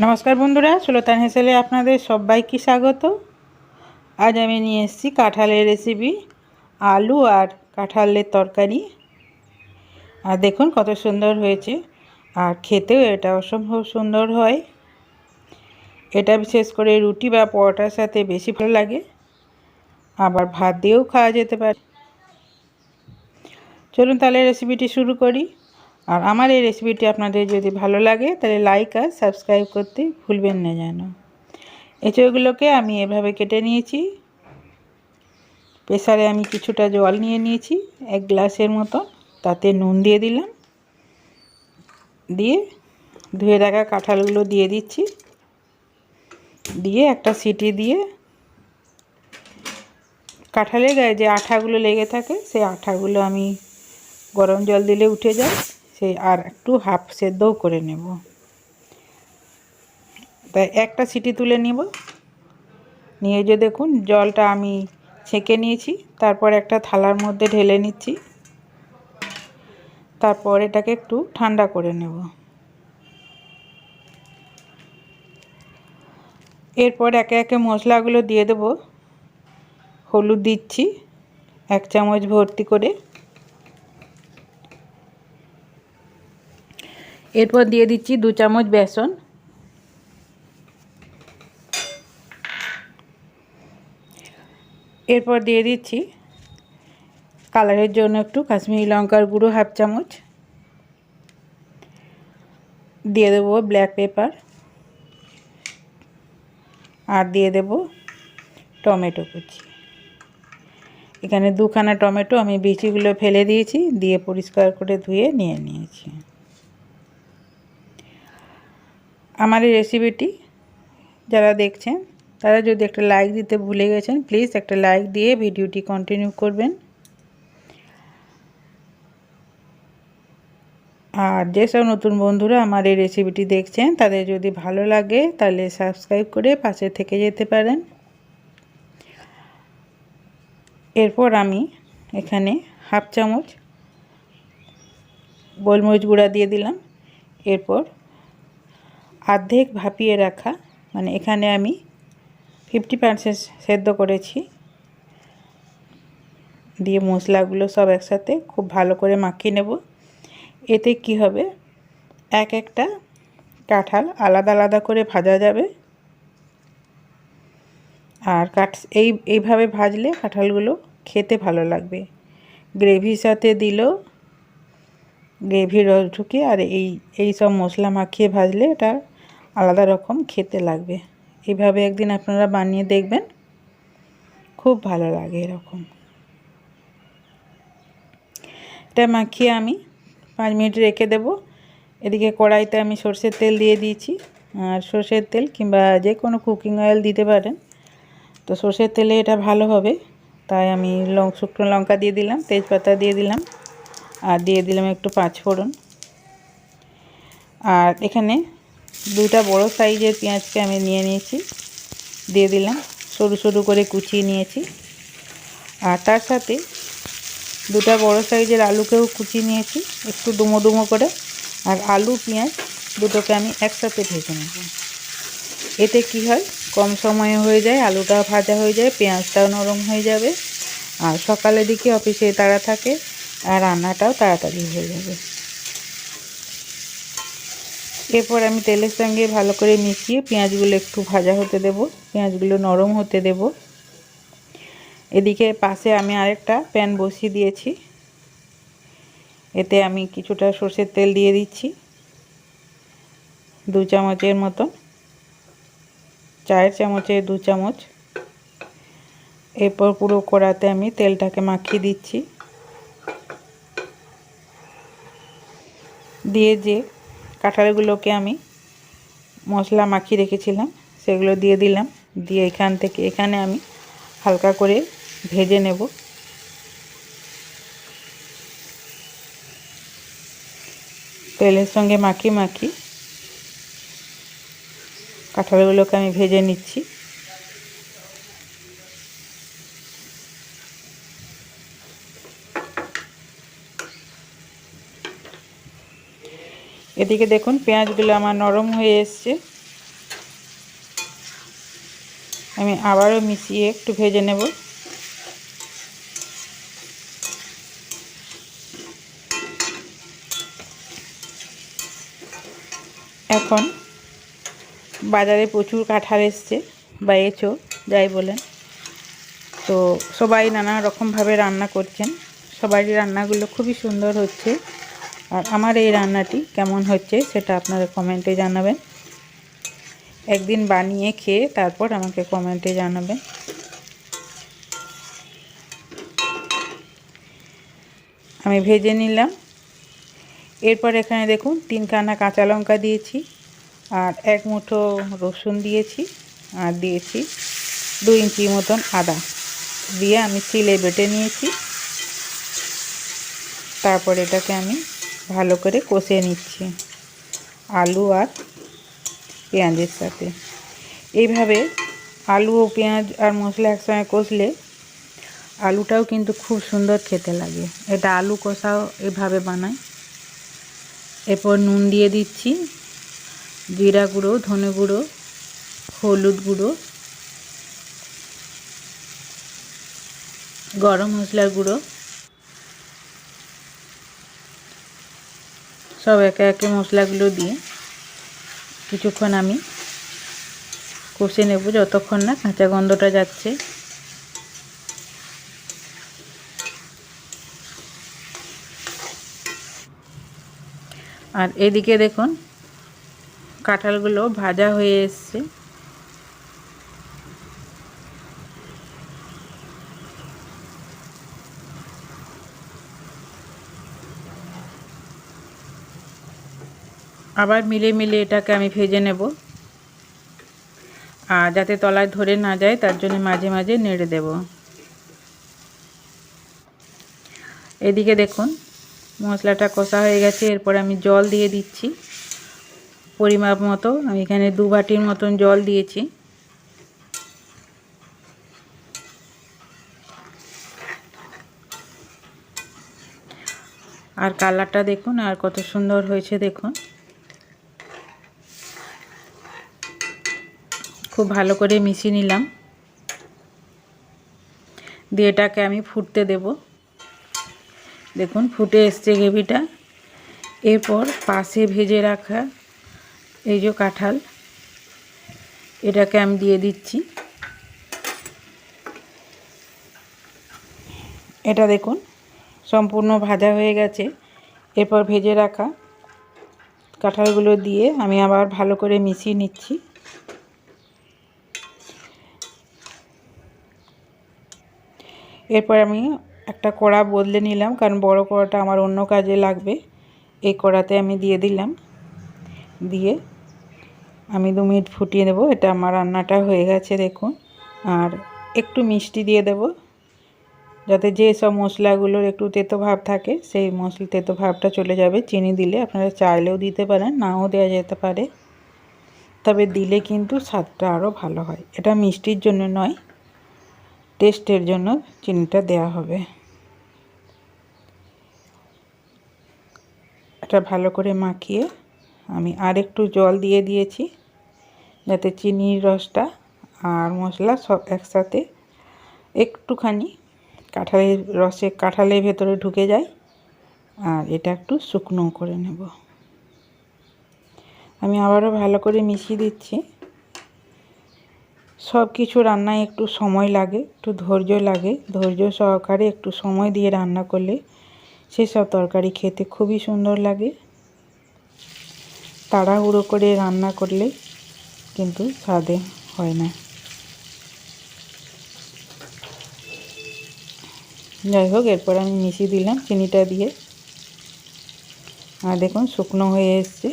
নমস্কার বন্ধুরা, সুলতান হেসেলে আপনাদের সবাইকে স্বাগত। আজ আমি নিয়ে এসেছি কাঁঠালের রেসিপি আলু আর কাঁঠালের তরকারি। আর দেখুন কত সুন্দর হয়েছে, আর খেতেও এটা অসম্ভব সুন্দর হয়। এটা বিশেষ করে রুটি বা পরোটার সাথে বেশি ভালো লাগে, আবার ভাত দিয়েও খাওয়া যেতে পারে। চলুন তাহলে রেসিপিটি শুরু করি। আর আমার এই রেসিপিটি আপনাদের যদি ভালো লাগে, তাহলে লাইক আর সাবস্ক্রাইব করতে ভুলবেন না যেন। এঁচড়গুলোকে আমি এভাবে কেটে নিয়েছি। প্রেসারে আমি কিছুটা জল নিয়ে নিয়েছি, এক গ্লাসের মতো। তাতে নুন দিয়ে দিলাম। দিয়ে ধুয়ে রাখা কাঁঠালগুলো দিয়ে দিচ্ছি। দিয়ে একটা সিটি দিয়ে কাঁঠালের গায়ে যে আঠাগুলো লেগে থাকে, সেই আঠাগুলো আমি গরম জল দিলে উঠে যায়। সেই আর একটু হাফ সেদ্ধও করে নেব। তাই একটা সিটি তুলে নিব। নিয়ে যে দেখুন, জলটা আমি ছেঁকে নিয়েছি, তারপর একটা থালার মধ্যে ঢেলে নিচ্ছি। তারপর এটাকে একটু ঠান্ডা করে নেব। এরপর একে একে মশলাগুলো দিয়ে দেব। হলুদ দিচ্ছি, এক চামচ ভর্তি করে। এরপর দিয়ে দিচ্ছি দু চামচ বেসন। এরপর দিয়ে দিচ্ছি কালারের জন্য একটু কাশ্মীরি লঙ্কার গুঁড়ো হাফ চামচ। দিয়ে দেবো ব্ল্যাক পেপার। আর দিয়ে দেব টমেটো কুচি। এখানে দুখানা টমেটো আমি বিচিগুলো ফেলে দিয়েছি, দিয়ে পরিষ্কার করে ধুয়ে নিয়ে নিয়েছি। আমার এই রেসিপিটি যারা দেখছেন, তারা যদি একটা লাইক দিতে ভুলে গেছেন প্লিজ একটা লাইক দিয়ে ভিডিওটি কন্টিনিউ করবেন। আর যেসব নতুন বন্ধুরা আমার এই রেসিপিটি দেখছেন, তাদের যদি ভালো লাগে, তাহলে সাবস্ক্রাইব করে পাশে থেকে যেতে পারেন। এরপর আমি এখানে হাফ চামচ গোলমরিচ গুঁড়া দিয়ে দিলাম। এরপর অর্ধেক ভাপিয়ে রাখা মানে এখানে আমি ফিফটি পার্সেন্ট সেদ্ধ করেছি। দিয়ে মশলাগুলো সব একসাথে খুব ভালো করে মাখিয়ে নেব। এতে কি হবে? এক একটা কাঁঠাল আলাদা আলাদা করে ভাজা যাবে। আর কাঠ এই, এইভাবে ভাজলে কাঁঠালগুলো খেতে ভালো লাগবে। গ্রেভির সাথে দিলেও গ্রেভির রস ঢুকে, আর এই এই সব মশলা মাখিয়ে ভাজলে এটা আলাদা রকম খেতে লাগবে। এভাবে একদিন আপনারা বানিয়ে দেখবেন। খুব ভালো লাগে এরকম। এটা মাখিয়ে আমি পাঁচ মিনিট রেখে দেব। এদিকে কড়াইতে আমি সর্ষের তেল দিয়ে দিয়েছি। আর সর্ষের তেল কিংবা যে কোনো কুকিং অয়েল দিতে পারেন। তো সর্ষের তেলে এটা ভালো হবে। তাই আমি লং, শুকনো লঙ্কা দিয়ে দিলাম, তেজপাতা দিয়ে দিলাম। আর দিয়ে দিলাম একটু পাঁচফোড়ন। আর এখানে দুটা বড় সাইজের পেঁয়াজকে আমি নিয়ে নিয়েছি। দিয়ে দিলাম, সরু সরু করে কুচিয়ে নিয়েছি। আর তার সাথে দুটা বড় সাইজের আলুকেও কুচিয়ে নিয়েছি, একটু ডুমো ডুমো করে। আর আলু, পেঁয়াজ দুটোকে আমি একসাথে ভেজে নেব। এতে কি হয়, কম সময়ে হয়ে যায় আলুটাও ভাজা হয়ে যায়, পেঁয়াজটাও নরম হয়ে যাবে। আর সকালের দিকে অফিসে তাড়া থাকে, আর রান্নাটাও তাড়াতাড়ি হয়ে যাবে। এরপর আমি তেলের সঙ্গে ভালো করে মিশিয়ে পেঁয়াজগুলো একটু ভাজা হতে দেব, পেঁয়াজগুলো নরম হতে দেব। এদিকে পাশে আমি আরেকটা প্যান বসিয়ে দিয়েছি। এতে আমি কিছুটা সর্ষের তেল দিয়ে দিচ্ছি, দু চামচের মতো চায়ের চামচে দু চামচ। এরপর পুরো কড়াতে আমি তেলটাকে মাখিয়ে দিচ্ছি। দিয়ে যে কাঁঠালগুলোকে আমি মশলা মাখিয়ে রেখেছিলাম, সেগুলো দিয়ে দিলাম। দিয়ে এখান থেকে এখানে আমি হালকা করে ভেজে নেব। তেলের সঙ্গে মাখি মাখি কাঁঠালগুলোকে আমি ভেজে নিচ্ছি। এদিকে দেখুন, পেঁয়াজগুলো আমার নরম হয়ে এসছে। আমি আবারও মিশিয়ে একটু ভেজে নেব। এখন বাজারে প্রচুর কাঁঠাল এসছে, বা যাই বলেন। তো সবাই নানা রকমভাবে রান্না করছেন। সবারই রান্নাগুলো খুবই সুন্দর হচ্ছে। আর আমার এই রান্নাটি কেমন হচ্ছে সেটা আপনারা কমেন্টে জানাবেন। একদিন বানিয়ে খেয়ে তারপর আমাকে কমেন্টে জানাবেন। আমি ভেজে নিলাম। এরপর এখানে দেখুন তিন কানা কাঁচা লঙ্কা দিয়েছি আর এক মুঠো রসুন দিয়েছি আর দিয়েছি দু ইঞ্চি মতন আদা দিয়ে আমি সিলে বেটে নিয়েছি। তারপর এটাকে আমি ভালো করে কষে নিচ্ছি, আলু আর পেঁয়াজের সাথে। এইভাবে আলু ও পেঁয়াজ আর মশলা একসঙ্গে কষলে আলুটাও কিন্তু খুব সুন্দর খেতে লাগে। এটা আলু কষাও এভাবে বানায়। এরপর নুন দিয়ে দিচ্ছি, জিরা গুঁড়ো, ধনে গুঁড়ো, হলুদ গুঁড়ো, গরম মশলার গুঁড়ো সব একে একে মশলাগুলো দিয়ে কিছুক্ষণ আমি কষে নেব যতক্ষণ না কাঁচা গন্ধটা যাচ্ছে। আর এদিকে দেখুন, কাঁঠালগুলো ভাজা হয়ে এসছে। আবার মিলে মিলে এটাকে আমি ভেজে নেব। আর যাতে তলায় ধরে না যায়, তার জন্য মাঝে মাঝে নেড়ে দেব। এদিকে দেখুন, মশলাটা কষা হয়ে গেছে। এরপর আমি জল দিয়ে দিচ্ছি। পরিমাপ মতো আমি এখানে দু বাটির মতন জল দিয়েছি। আর কালারটা দেখুন, আর কত সুন্দর হয়েছে দেখুন। খুব ভালো করে মিশিয়ে নিলাম। দিয়ে এটাকে আমি ফুটতে দেব। দেখুন, ফুটে এসছে গ্রেভিটা। এরপর পাশে ভেজে রাখা এই যে কাঁঠাল, এটাকে আমি দিয়ে দিচ্ছি। এটা দেখুন, সম্পূর্ণ ভাজা হয়ে গেছে। এরপর ভেজে রাখা কাঁঠালগুলো দিয়ে আমি আবার ভালো করে মিশিয়ে নিচ্ছি। এরপর আমি একটা কড়া বদলে নিলাম, কারণ বড় কড়াটা আমার অন্য কাজে লাগবে। এই কড়াতে আমি দিয়ে দিলাম। দিয়ে আমি দু মিনিট ফুটিয়ে দেবো। এটা আমার রান্নাটা হয়ে গেছে, দেখুন। আর একটু মিষ্টি দিয়ে দেব, যাতে যে সব মশলাগুলোর একটু তেতো ভাব থাকে, সেই মশলা তেতো ভাবটা চলে যাবে। চিনি দিলে আপনারা চাইলেও দিতে পারেন, নাও দেওয়া যেতে পারে। তবে দিলে কিন্তু স্বাদটা আরও ভালো হয়। এটা মিষ্টির জন্য নয় টেস্টের জন্য চিনিটা দেয়া হবে। এটা ভালো করে মাখিয়ে আমি আর একটু জল দিয়ে দিয়েছি, যাতে চিনির রসটা আর মশলা সব একসাথে একটুখানি কাঁঠালের রসে, কাঁঠালের ভেতরে ঢুকে যায়। আর এটা একটু শুকনো করে নেব। আমি আবারও ভালো করে মিশিয়ে দিচ্ছি। সব কিছু রান্নায় একটু সময় লাগে, একটু ধৈর্য লাগে। ধৈর্য সহকারে একটু সময় দিয়ে রান্না করলে সেসব তরকারি খেতে খুবই সুন্দর লাগে। তাড়াহুড়ো করে রান্না করলে কিন্তু স্বাদে হয় না। যাই হোক, এরপর আমি মিশিয়ে দিলাম চিনিটা দিয়ে। আর দেখুন, শুকনো হয়ে এসছে।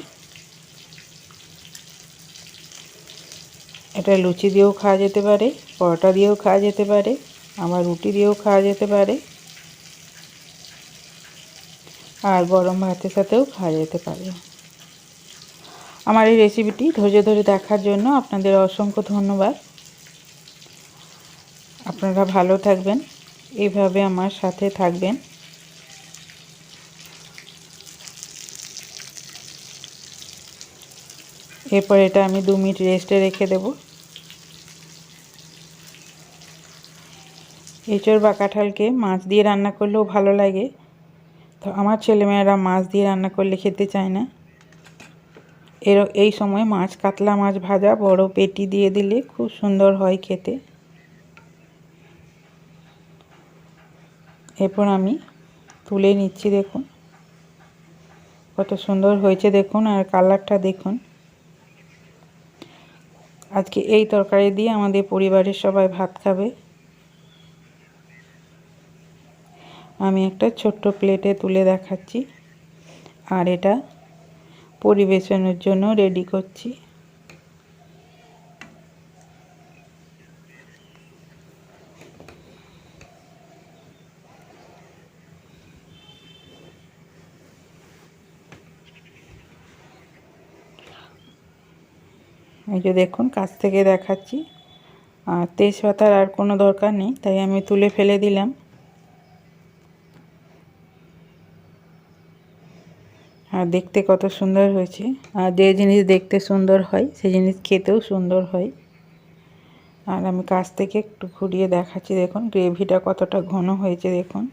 এটা লুচি দিয়েও খাওয়া যেতে পারে, পরোটা দিয়েও খাওয়া যেতে পারে আবার রুটি দিয়েও খাওয়া যেতে পারে, আর গরম ভাতের সাথেও খাওয়া যেতে পারে। আমার এই রেসিপিটি ধৈর্য ধরে দেখার জন্য আপনাদের অসংখ্য ধন্যবাদ। আপনারা ভালো থাকবেন এইভাবে আমার সাথে থাকবেন। এরপর এটা আমি দু মিনিট রেস্টে রেখে দেব। এঁচড় বা কাঁঠালকে মাছ দিয়ে রান্না করলেও ভালো লাগে। তো আমার ছেলেমেয়েরা মাছ দিয়ে রান্না করলে খেতে চায় না। এর এই সময় মাছ, কাতলা মাছ ভাজা বড় পেটি দিয়ে দিলে খুব সুন্দর হয় খেতে। এরপর আমি তুলে নিচ্ছি দেখুন। কত সুন্দর হয়েছে দেখুন আর কালারটা দেখুন। আজকে এই তরকারি দিয়ে আমাদের পরিবারের সবাই ভাত খাবে। আমি একটা ছোট্ট প্লেটে তুলে দেখাচ্ছি। আর এটা পরিবেশনের জন্য রেডি করছি। এই যে দেখুন, কাছ থেকে দেখাচ্ছি। আর তেজপাতার আর কোনো দরকার নেই, তাই আমি তুলে ফেলে দিলাম। আর দেখতে কত সুন্দর হয়েছে। আর যে জিনিস দেখতে সুন্দর হয় সেই জিনিস খেতেও সুন্দর হয়। আর আমি কাছ থেকে একটু ঘুরিয়ে দেখাচ্ছি, দেখুন গ্রেভিটা কতটা ঘন হয়েছে, দেখুন।